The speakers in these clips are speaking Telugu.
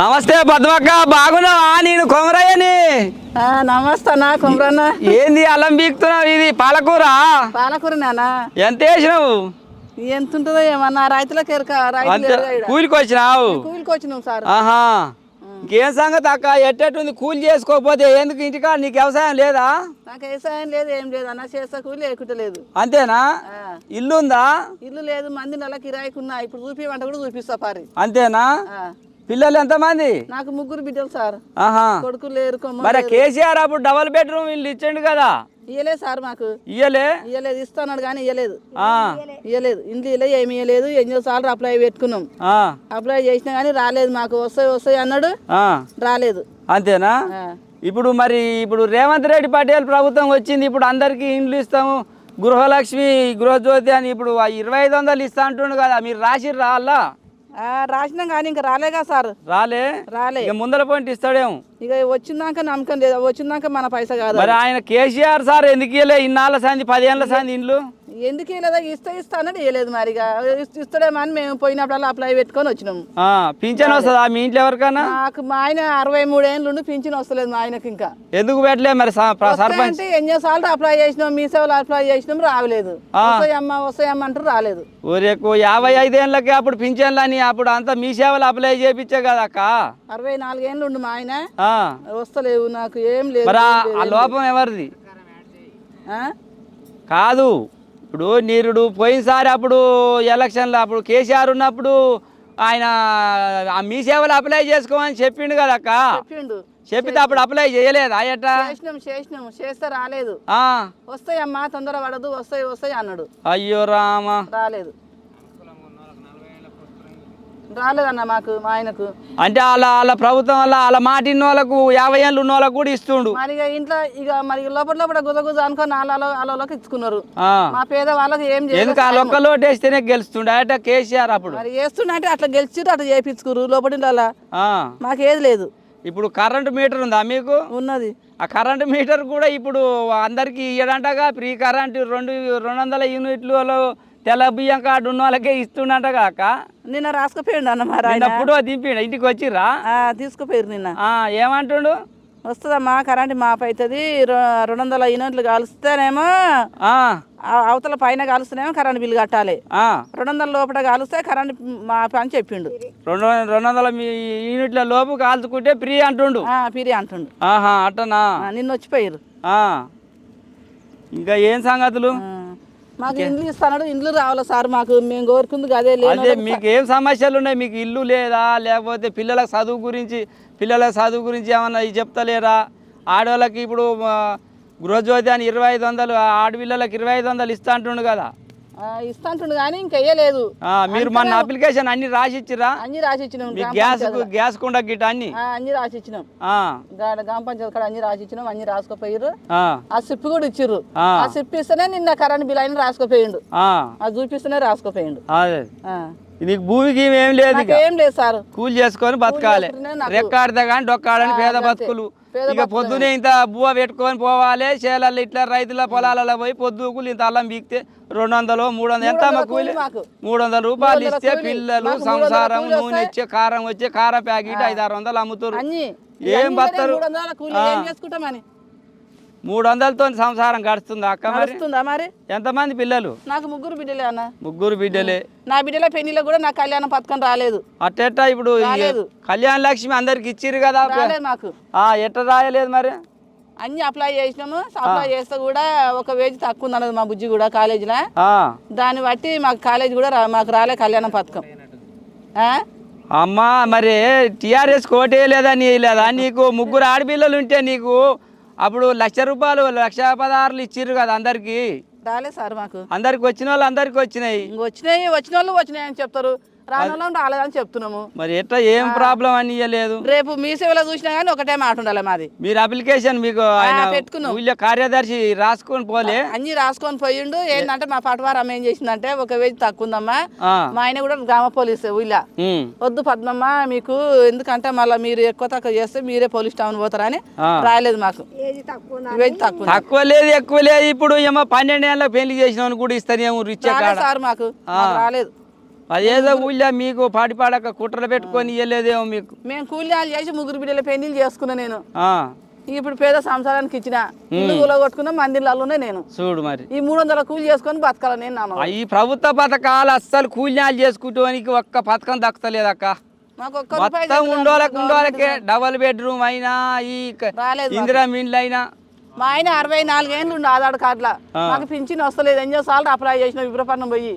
నమస్తే పద్మక్క బాగున్నావా? నేను కొమరయ్యని. నమస్తే అన్న కుమ్రన్న. ఏంది అల్లం బీక్తున్నావు ఇది? పాలకూర? పాలకూర నాన్న. ఎంత వేసినావు? ఎంత ఉంటుందో ఏమన్నా రైతులకు ఎరక. కూలికి వచ్చినావు? కూలికి వచ్చినాం సార్? ఆహా. ఇంకేం సంగతి అక్క? ఎట్టెట్టుంది? కూలి చేసుకోకపోతే ఎందుకు ఇంటికా నీకు వ్యవసాయం లేదా? నాకు వ్యవసాయం లేదు ఏం లేదు అన్న. చేస్తా కూలి లేకుంటే లేదు. అంతేనా? ఆ, ఇల్లు ఉందా ఇల్లు లేదు మంది నెల కిరాయికి ఉన్నా. ఇప్పుడు చూపిమంట కూడా చూపిస్తా పారి. అంతేనా? పిల్లలు ఎంతమంది? నాకు ముగ్గురు బిడ్డలు సార్. ఆహా. కొడుకు లేరు మరి కేసీఆర్ అప్పుడు డబల్ బెడ్రూమ్ ఇల్లు ఇచ్చిండు కదా? ఇయ్యలేదు సార్ మాకు. ఇయ్యలే? ఇయ్యలేదు ఇస్తాన్నాడు కానీ ఇయ్యలేదు. ఆ, ఇయ్యలేదు. ఇంట్లో ఇయ్యలే ఏమి ఇయ్యలేదు ఎన్నో సార్లు అప్లై పెట్టుకున్నాం. ఆ, అప్లై చేసినా కానీ రాలేదు మాకు. వస్తాయి వస్తాయి అన్నాడు ఆ. రాలేదు. అంతేనా. ఇప్పుడు మరి ఇప్పుడు రేవంత్ రెడ్డి పటేల్ ప్రభుత్వం వచ్చింది ఇప్పుడు అందరికీ ఇండ్లు ఇస్తాము గృహలక్ష్మి గృహజ్యోతి అని ఇప్పుడు ఇరవై ఐదు వందలు ఇస్తా అంటుండు కదా మీరు రాసి రాలా ఆ, రాసినాం కానీ ఇంకా రాలేగా సార్? రాలే. రాలే. ఇక ముందర పాయింట్ ఇస్తాడేమో. ఇక వచ్చిందాక నమ్మకం లేదు. వచ్చిందాక మన పైసా కాదు మరి ఆయన కేసీఆర్ సార్ ఎందుకు ఇయ్యలే? ఇన్నాళ్ళ సంది పదేళ్ళ సంది ఇండ్లు? ఎందుకు లేదా ఇస్తే ఇస్తా అన్నాడు ఇవ్వలేదు మరి ఇక. ఇస్- ఇస్తాడేమో అని మేము పోయినప్పుడల్లా అప్లై పెట్టుకొని వచ్చినాం. ఆ, పింఛన్ వస్తుందా? మీ ఇంట్లో ఎవరికైనా? నాకు మా ఆయన అరవై మూడేళ్ళు ఉండి పింఛన్ వస్తలేదు మా ఆయనకి ఇంకా. ఎందుకు పెట్టలే మరి సర్పంచ్? ఎన్నో సార్లు అప్లై చేసినాం మీ సేవలు అప్లై చేసినాం రావలేదు. వస్తాయమ్మ వస్తాయమ్మ అంటారు రాలేదు. ఊరేకు యాభై ఐదేళ్ళకి అప్పుడు పింఛన్లు అని అప్పుడు అంతా మీ సేవలు అప్లై చేయించే కదా అక్క అరవై నాలుగేళ్ళు ఉండు మా ఆయన. వస్తలేవు నాకు ఏం లేదు మరి ఆ- లోపం ఎవరిది? కాదు. ఇప్పుడు నీరుడు పోయినసారి అప్పుడు ఎలక్షన్లో అప్పుడు కేసీఆర్ ఉన్నప్పుడు ఆయన ఆ మీ సేవలు అప్లై చేసుకోమని చెప్పిండు కదా అక్క చెప్పిండు. చెప్పితే అప్పుడు అప్లై చేయలేదా? ఎట్టా చేసినాం చేసినాం. చేస్తే రాలేదు. వస్తాయమ్మా తొందర పడదు వస్తాయి వస్తాయి అన్నాడు. అయ్యో రామ. రాలేదు. రాలేదన్న మాకు మా ఆయనకు. అంటే వాళ్ళ వాళ్ళ ప్రభుత్వం వల్ల వాళ్ళ మాట ఇన్న వాళ్ళకు యాభై ఏళ్ళు ఉన్న వాళ్ళకు కూడా ఇస్తుండు. మరి ఇక ఇంట్లో ఇక మరి లోపల లోపల గుజ గుజ అనుకొని అలలో అలలోకి ఇచ్చుకున్నారు. ఆ, మా పేద వాళ్ళకి ఏం చేయలేదు ఎందుకు వాళ్ళ ఒక్కలో వేస్తేనే గెలుస్తుండే? అట కేసీఆర్ అప్పుడు. మరి వేస్తుండే అట్లా గెలిచిర్రు అట్లా చేయించుకురు లోపల ఆ, మాకు ఏది లేదు. ఇప్పుడు కరెంటు మీటర్ ఉందా మీకు? ఉన్నది. ఆ కరెంటు మీటర్ కూడా ఇప్పుడు అందరికి ఇయ్యడంటగా ఫ్రీ కరెంటు రెండు రెండు వందల యూనిట్లు తెల్ల బియ్యం కార్డు ఉన్న వాళ్ళకే ఇస్తుండంటగా అక్క నిన్న రాసుకుపోయిండు అన్న మరి ఆయన నిన్న ఫోటో దింపిండు ఇంటికి వచ్చిర్రా? తీసుకుపోయారు నిన్న. ఏమంటుండు? వస్తుందమ్మా కరెంట్ మాపు అవుతుంది రెండు వందల యూనిట్లు కాలుస్తేనేమో అవతల పైన కాలుస్తేనేమో కరెంట్ బిల్లు కట్టాలి. రెండు వందల లోపల కాలుస్తే కరెంట్ మాపు అని చెప్పిండు. రెండు రెండు వందల యూనిట్ల లోపు కాల్చుకుంటే ఫ్రీ అంటుండు. ఆ, పిరి అంటుండు. ఆహా అట్టనా? నిన్న వచ్చిపోయారు. ఇంకా ఏం సంగతులు? మాకు ఇండ్లు ఇస్తాడు ఇండ్లు రావాలి సార్ మాకు మేము కోరుకుంది అదే లేదు అదే మీకు ఏం సమస్యలు ఉన్నాయి? మీకు ఇల్లు లేదా? లేకపోతే పిల్లల చదువు గురించి పిల్లల చదువు గురించి ఏమన్నా చెప్తలేరా? ఆడవాళ్ళకి ఇప్పుడు గృహజ్యోతి అని ఇరవై ఐదు వందలు ఆడపిల్లలకి ఇరవై ఐదు వందలు ఇస్తా అంటుండు కదా. ఇస్తా అంటుండు కానీ ఇంకా వేయలేదు. మీరు మన అప్లికేషన్ అన్ని రాసి ఇచ్చిరా అన్ని రాసి ఇచ్చినాం గ్యాస్. గ్యాస్ కుండ గిట్ట అన్ని? అన్ని రాసి ఇచ్చినాం గ్రామ పంచాయతీ కాడ అన్ని రాసి ఇచ్చినాం అన్ని రాసుకుపోయారు ఆ, సిప్ కూడా ఇచ్చిర్రు. ఆ. సిప్ ఇస్తేనే నిన్న కరెంట్ బిల్ అయిన రాసుకుపోయిండు. ఆ, అది చూపిస్తేనే రాసుకుపోయిండు. నీకు భూమికి ఏం లేదు సార్. కూలి చేసుకొని బతకాలి. రెక్కాడితే కానీ డొక్కాడని పేద. బతుకులు. ఇక పొద్దునే ఇంత బువ్వ పెట్టుకొని పోవాలి చేలల్లో ఇట్లా రైతుల పొలాలలో పోయి పొద్దుకులు ఇంత అల్లం బీక్తే రెండు వందలు మూడు వందలు ఎంత కూలి కూలి. మూడు వందల రూపాయలు ఇస్తే కూలి. పిల్లలు సంసారం కూలి నూనె. ఇచ్చే కారం వచ్చే కారం ప్యాకెట్ ఐదు ఆరు వందలు అమ్ముతారు ఏం బతారు మూడు వందలతో సంసారం గడుస్తుంది అక్క మరి? నడుస్తుందా మరి? ఎంతమంది పిల్లలు? నాకు ముగ్గురు బిడ్డలే అన్న. ముగ్గురు బిడ్డలే. నా బిడ్డల పెళ్ళిలో కూడా నా కళ్యాణ పథకం రాలేదు. అట్టెట్టా ఇప్పుడు. కళ్యాణ లక్ష్మి అందరికి ఇచ్చిర్రు కదా రాలేదు మాకు. ఆ, ఎట్ట రాయలేదు మరి? అన్ని అప్లై చేసినాము. అప్లై చేస్తే కూడా ఒక వేజ్ తక్కువ ఉంది మా బుజ్జి కూడా కాలేజీలో. దాన్ని బట్టి మాకు కాలేజ్ కూడా మాకు రాలే కళ్యాణ పథకం? అమ్మా మరి టీఆర్ఎస్ కోటే లేదా నీ లేదా? నీకు ముగ్గురు ఆడపిల్లలు ఉంటే నీకు అప్పుడు లక్ష రూపాయలు లక్ష పదహారులు ఇచ్చిర్రు కదా అందరికి. రాలే సార్ మాకు. అందరికి వచ్చిన వాళ్ళు అందరికి వచ్చినాయి. వచ్చినాయి వచ్చిన వాళ్ళు వచ్చినాయి అని చెప్తారు. రాని వాళ్ళం రాలేదని చెప్తున్నాము. మరి ఎట్లా ఏం ప్రాబ్లం అని ఇయ్యలేదు? రేపు మీ సేవలో చూసినా కానీ ఒకటే మాట ఉండాలి మాది. మీరు అప్లికేషన్ మీకు ఆయన పెట్టుకున్నాం. ఊళ్ళో కార్యదర్శి రాసుకొని పోలే. అన్ని రాసుకొని పోయిండు. ఏంటంటే మా పటవారు అమ్మ ఏం చేసిందంటే ఒక వేజ్ తక్కువ ఉందమ్మా. మా ఆయన కూడా గ్రామ పోలీసు ఊళ్ళో. ఉమ్. వద్దు పద్మమ్మ మీకు ఎందుకంటే మళ్ళీ మీరు ఎక్కువ తక్కువ చేస్తే మీరే పోలీస్ స్టేషన్ పోతారని. రాయలేదు మాకు. తక్కువ తక్కువ లేదు ఎక్కువ లేదు. ఇప్పుడు ఏమో పన్నెండు ఏళ్ళకి పెళ్ళి చేసిన కూడా ఇస్తానేమో ఇచ్చే రాలేదు కాడ. సార్ మాకు రాలేదు. అదేదో ఊళ్ళో మీకు పాడిపాడక కుట్రలు పెట్టుకొని ఇయ్యలేదేమో మీకు. మేము కూలినాలు చేసి ముగ్గురు బిడ్డల పెళ్ళిళ్ళు చేసుకున్నా నేను. ఇప్పుడు పేద సంసారానికి ఇచ్చిన ఇల్లు కొట్టుకున్న మందిరాల్లోనే నేను. చూడు మరి. ఈ మూడు వందల కూలి చేసుకొని బతకాల నేను నాన్న ఈ ప్రభుత్వ పథకాలు అస్సలు కూలినాలు చేసుకుంటానికి ఒక్క పథకం దక్కలేదు అక్క మొత్తం ఉండోళ్ళకి ఉండోళ్ళకే డబల్ బెడ్రూమ్ అయినా ఈ ఇందిరా మిండ్లు అయినా మా ఆయన అరవై నాలుగేళ్ళు ఉండు ఆధార్ కార్డులా. మాకు పింఛన్ వస్తలేదు. ఎన్నో సార్లు అప్లై చేసిన విప్రపన్నం పోయి.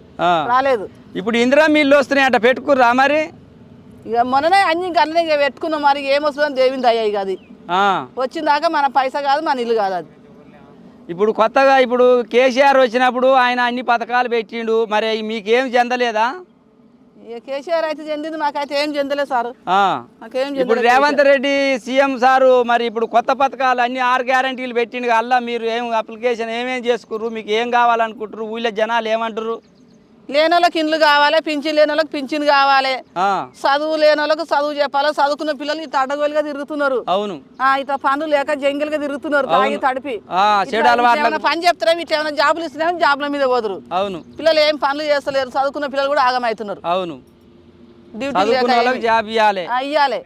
రాలేదు. ఇప్పుడు ఇందిరా మిల్లు వస్తున్నాయంట పెట్టుకుర్రా మరి? ఇక మొన్ననే అన్ని ఇంక అన్నీ ఇక పెట్టుకున్నాం మరి ఏమొస్తుందని దేవింది అయ్యాయి ఇక అది. ఆ, వచ్చిందాక మన పైసా కాదు మన ఇల్లు కాదు అది. ఇప్పుడు కొత్తగా ఇప్పుడు కేసీఆర్ వచ్చినప్పుడు ఆయన అన్ని పథకాలు పెట్టిండు మరి మీకేం చెందలేదా? ఇక కేసీఆర్ అయితే చెందింది మాకైతే ఏం చెందలేదు సార్. ఆ. మాకేం ఇప్పుడు చెందలేదు రేవంత్ రెడ్డి సీఎం సారు మరి ఇప్పుడు కొత్త పథకాలు అన్ని ఆరు గ్యారంటీలు పెట్టిండు అల్లా మీరు ఏం అప్లికేషన్ ఏమేం చేసుకుర్రు మీకు ఏం కావాలనుకుంటారు ఊళ్ళో జనాలు ఏమంటారు లేని వాళ్ళకి ఇండ్లు కావాలి పింఛన్ లేని వాళ్ళకి పింఛన్ కావాలి. చదువు లేని వాళ్ళకి చదువు చెప్పాలి? చదువుకున్న పిల్లలు ఇట్లా అడ్డగోలుగా తిరుగుతున్నారు. అవును. ఆ, ఇట్లా పనులు లేక జంగిల్గా తిరుగుతున్నారు తాగి తడిపి. పని చెప్తారేమో ఇట్లా ఏమైనా జాబులు ఇస్తున్నామో జాబుల మీద పోదురు. అవును. పిల్లలు ఏం పనులు చేస్తలేరు. చదువుకున్న పిల్లలు కూడా ఆగమవుతున్నారు. అవును. డ్యూటీ జాబ్ ఇవ్వాలి ఇవ్వాలి